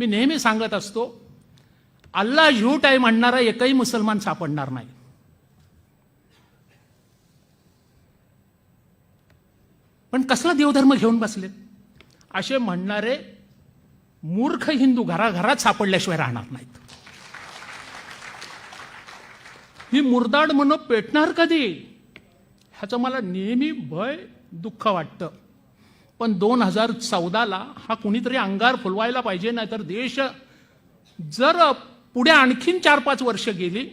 मी नेहमी सांगत असतो अल्ला झूट आहे म्हणणारा एकही मुसलमान सापडणार नाही. पण कसला देवधर्म घेऊन बसले? असे म्हणणारे मूर्ख हिंदू घराघरात सापडल्याशिवाय राहणार नाहीत. ही मुर्दाड म्हणून पेटणार कधी? ह्याचं मला नेहमी भय दुःख वाटतं. पण दोन हजार चौदाला हा कुणीतरी अंगार फुलवायला पाहिजे नाहीतर देश जर पुढे आणखीन चार पाच वर्ष गेली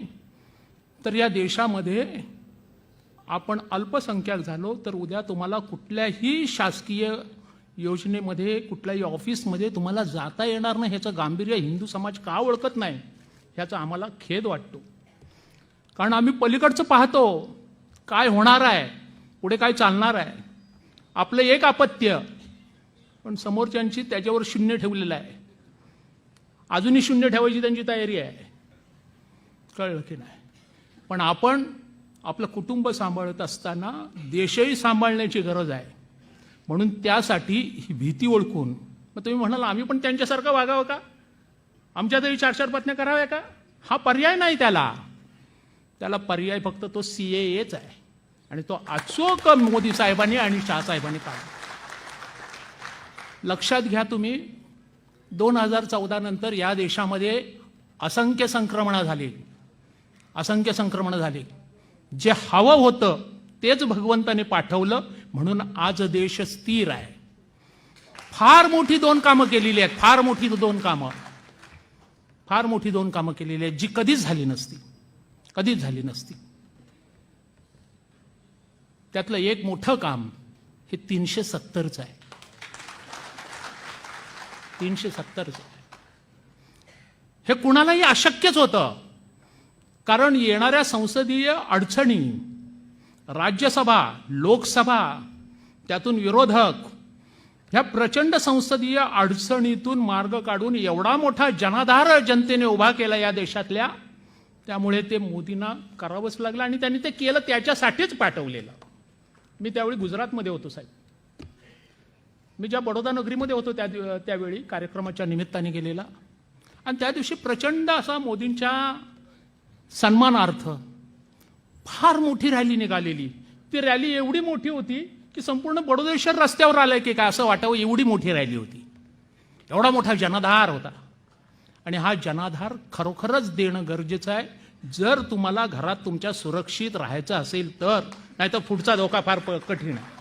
तर या देशामध्ये आपण अल्पसंख्याक झालो तर उद्या तुम्हाला कुठल्याही शासकीय योजनेमध्ये कुठल्याही ऑफिसमध्ये तुम्हाला जाता येणार नाही. ह्याचं गांभीर्य हिंदू समाज का ओळखत नाही ह्याचा आम्हाला खेद वाटतो. कारण आम्ही पलीकडचं पाहतो काय होणार आहे पुढे काय चालणार आहे. आपलं एक अपत्य. पण समोरच्यांची त्याच्यावर शून्य ठेवलेलं आहे. अजूनही शून्य ठेवायची त्यांची तयारी आहे. कळलं की नाही? पण आपण आपलं कुटुंब सांभाळत असताना देशही सांभाळण्याची गरज आहे. म्हणून त्यासाठी ही भीती ओळखून मग तुम्ही म्हणाल आम्ही पण त्यांच्यासारखं वागावं का? आमच्या तरी चार चार पत्न्या कराव्या का? हा पर्याय नाही त्याला. त्याला पर्याय फक्त तो सी एच आहे. आणि तो अचोक मोदी साहेबांनी आणि शहासाहेबांनी काढला. लक्षात घ्या तुम्ही दोन हजार चौदा नंतर या देशामध्ये असंख्य संक्रमणं झाली. असंख्य संक्रमणं झाली. जे हवं होतं तेच भगवंताने पाठवलं म्हणून आज देश स्थिर आहे. फार मोठी दोन कामं केलेली आहेत फार मोठी दोन कामं. फार मोठी दोन कामं केलेली आहेत जी कधीच झाली नसती. कधीच झाली नसती. त्यातलं एक मोठं काम हे तीनशे सत्तरचं आहे. तीनशे सत्तरचं आहे. हे कुणालाही अशक्यच होतं. कारण येणाऱ्या संसदीय अडचणी राज्यसभा लोकसभा त्यातून विरोधक ह्या प्रचंड संसदीय अडचणीतून मार्ग काढून एवढा मोठा जनाधार जनतेने उभा केला या देशातल्या त्यामुळे ते मोदींना करावंच लागलं आणि त्यांनी ते केलं त्याच्यासाठीच पाठवलेलं. मी त्यावेळी गुजरातमध्ये होतो साहेब. मी ज्या बडोदा नगरीमध्ये होतो त्या त्यावेळी कार्यक्रमाच्या निमित्ताने गेलेला. आणि त्या दिवशी प्रचंड असा मोदींच्या सन्मानार्थ फार मोठी रॅली निघालेली. ती रॅली एवढी मोठी होती की संपूर्ण बडोदेश्वर रस्त्यावर आलं की काय असं वाटावं एवढी मोठी रॅली होती. एवढा मोठा जनाधार होता. आणि हा जनाधार खरोखरच देणं गरजेचं आहे. जर तुम्हाला घरात तुमच्या सुरक्षित राहायचं असेल तर नाहीतर पुढचा धोका फार प- कठीण आहे.